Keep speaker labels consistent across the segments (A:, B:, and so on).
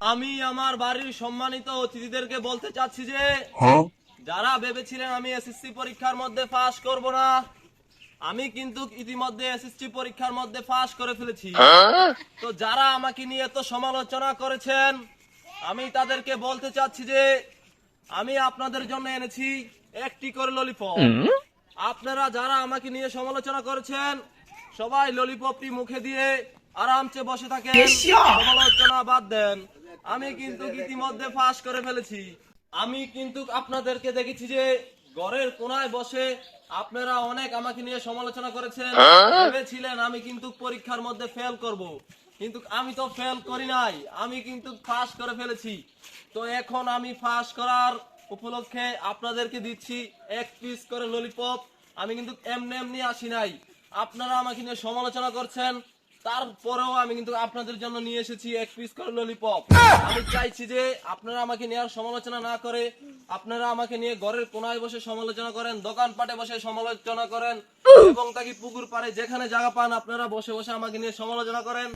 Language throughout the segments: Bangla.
A: আমি আমার বাড়ির সম্মানিত অতিথিদেরকে বলতে চাচ্ছি যে যারা ভেবেছিলেন আমি এসএসসি পরীক্ষার মধ্যে পাস করব না আমি কিন্তু ইতিমধ্যে এসএসসি পরীক্ষার মধ্যে পাস করে ফেলেছি। তো যারা আমাকে নিয়ে এত সমালোচনা করেছেন আমি তাদেরকে বলতে চাচ্ছি যে আমি আপনাদের জন্য এনেছি একটি করে ললিপপ আপনারা যারা আমাকে নিয়ে সমালোচনা করেছেন সবাই ললিপপটি মুখে দিয়ে আরামসে বসে থাকেন। সমালোচনা বাদ দেন। আমি কিন্তু ইতিমধ্যে ফাঁস করে ফেলেছি। আমি কিন্তু আপনাদেরকে দেখেছি যে ঘরের কোনায় বসে আপনারা অনেক আমাকে নিয়ে সমালোচনা করেছেন। ভেবেছিলেন আমি কিন্তু পরীক্ষার মধ্যে ফেল করব। কিন্তু আমি তো ফেল করি নাই। আমি কিন্তু ফাঁস করে ফেলেছি। তো এখন আমি ফাঁস করার উপলক্ষে আপনাদেরকে দিচ্ছি এক পিস করে ললিপপ আমি কিন্তু এমনি এমনি আসি নাই। আপনারা আমাকে নিয়ে সমালোচনা করছেন তারপরেও আমি কিন্তু আপনাদের জন্য নিয়ে এসেছি এক পিস করে ললিপপ আমি চাইছি যে আপনারা আমাকে নেওয়ার সমালোচনা না করে আপনারা আমাকে নিয়ে ঘরের কোনায় বসে সমালোচনা করেন দোকানপাটে বসে সমালোচনা করেন এবং তাকে পুকুর পাড়ে যেখানে জায়গা পান আপনারা বসে বসে আমাকে নিয়ে সমালোচনা করেন।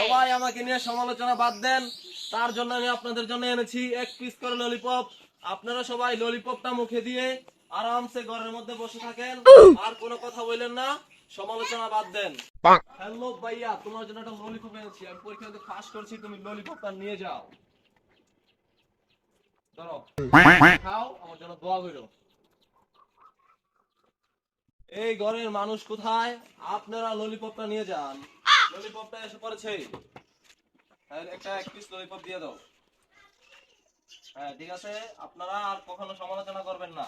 A: সবাই আমাকে নিয়ে সমালোচনা বাদ দেন। তার জন্য আমি আপনাদের জন্য এনেছি এক পিস করে ললিপপ আপনারা সবাই ললিপপটা মুখে দিয়ে আরামসে ঘরের মধ্যে বসে থাকেন। আর কোনো কথা বললেন না। সমালোচনা বাদ দেন। হ্যালো ভাইয়া তোমার জন্য একটা ললিপপ এনেছি। আমি পরীক্ষাতে পাস করছি তুমি ললিপপটা নিয়ে যাও। ধরো। খাও আমার জন্য দোয়া করো এই ঘরের মানুষ কোথায়? আপনারা ললিপপটা নিয়ে যান। ললিপপটা এসে পড়েছে। হ্যাঁ, একটা এক পিস ললিপপ দিয়ে দাও। হ্যাঁ ঠিক আছে। আপনারা আর কখনো সমালোচনা করবেন না।